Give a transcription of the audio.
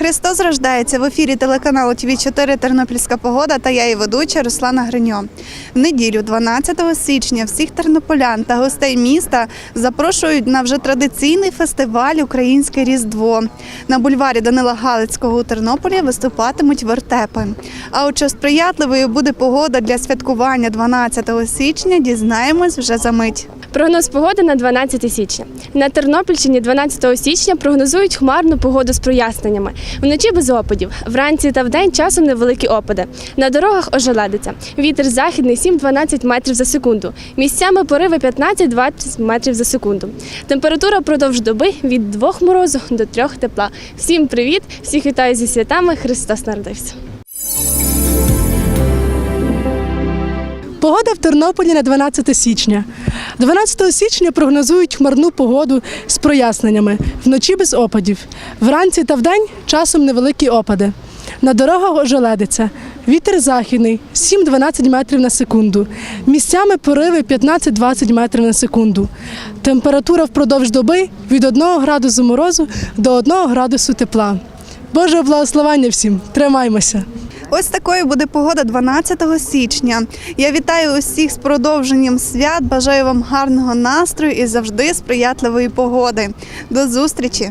Христос рождається в ефірі телеканалу ТВ 4 Тернопільська погода та я її ведуча Руслана Гриньо. В неділю, 12 січня, всіх тернополян та гостей міста запрошують на вже традиційний фестиваль Українське Різдво. На бульварі Данила Галицького у Тернополі виступатимуть вертепи. А от чи сприятливою буде погода для святкування 12 січня, дізнаємось вже за мить. Прогноз погоди на 12 січня. На Тернопільщині 12 січня прогнозують хмарну погоду з проясненнями. Вночі без опадів. Вранці та вдень часом невеликі опади. На дорогах ожеледиться. Вітер західний 7-12 метрів за секунду. Місцями пориви 15-20 метрів за секунду. Температура продовж доби від 2 морозу до 3 тепла. Всім привіт! Всіх вітаю зі святами. Христос народився. Погода в Тернополі на 12 січня. 12 січня прогнозують хмарну погоду з проясненнями. Вночі без опадів. Вранці та вдень часом невеликі опади. На дорогах ожеледиться. Вітер західний 7-12 метрів на секунду. Місцями пориви 15-20 метрів на секунду. Температура впродовж доби від 1 градусу морозу до 1 градусу тепла. Боже благословення всім! Тримаймося! Ось такою буде погода 12 січня. Я вітаю усіх з продовженням свят. Бажаю вам гарного настрою і завжди сприятливої погоди. До зустрічі!